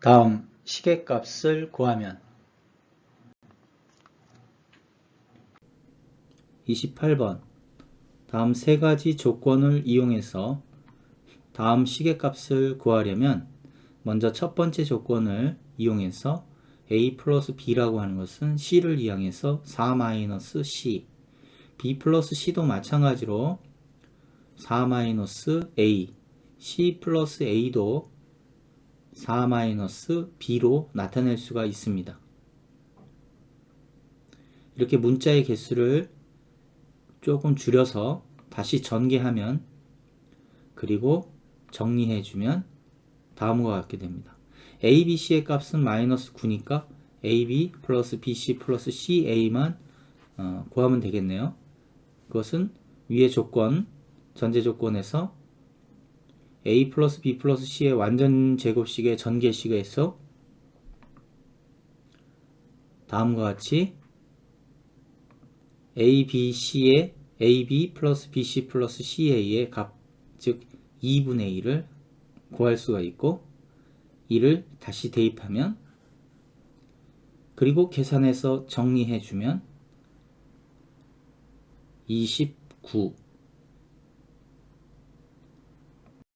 다음 시계값을 구하면. 28번. 다음 세 가지 조건을 이용해서 다음 시계값을 구하려면 먼저 첫 번째 조건을 이용해서 a 플러스 b라고 하는 것은 c를 이항해서 4 마이너스 c. B 플러스 c도 마찬가지로 4 마이너스 a. C 플러스 a도 4 마이너스 b로 나타낼 수가 있습니다. 이렇게 문자의 개수를 조금 줄여서 다시 전개하면 그리고 정리해주면 다음과 같게 됩니다. a, b, c의 값은 마이너스 9니까 a, b 플러스 b, c 플러스 c, a만 어, 구하면 되겠네요. 그것은 위의 조건, 전제 조건에서 a 플러스 b 플러스 c의 완전 제곱식의 전개식에서 다음과 같이 a, b, c의 ab 플러스 bc 플러스 ca의 값, 즉 2분의 1을 구할 수가 있고 이를 다시 대입하면 그리고 계산해서 정리해 주면 29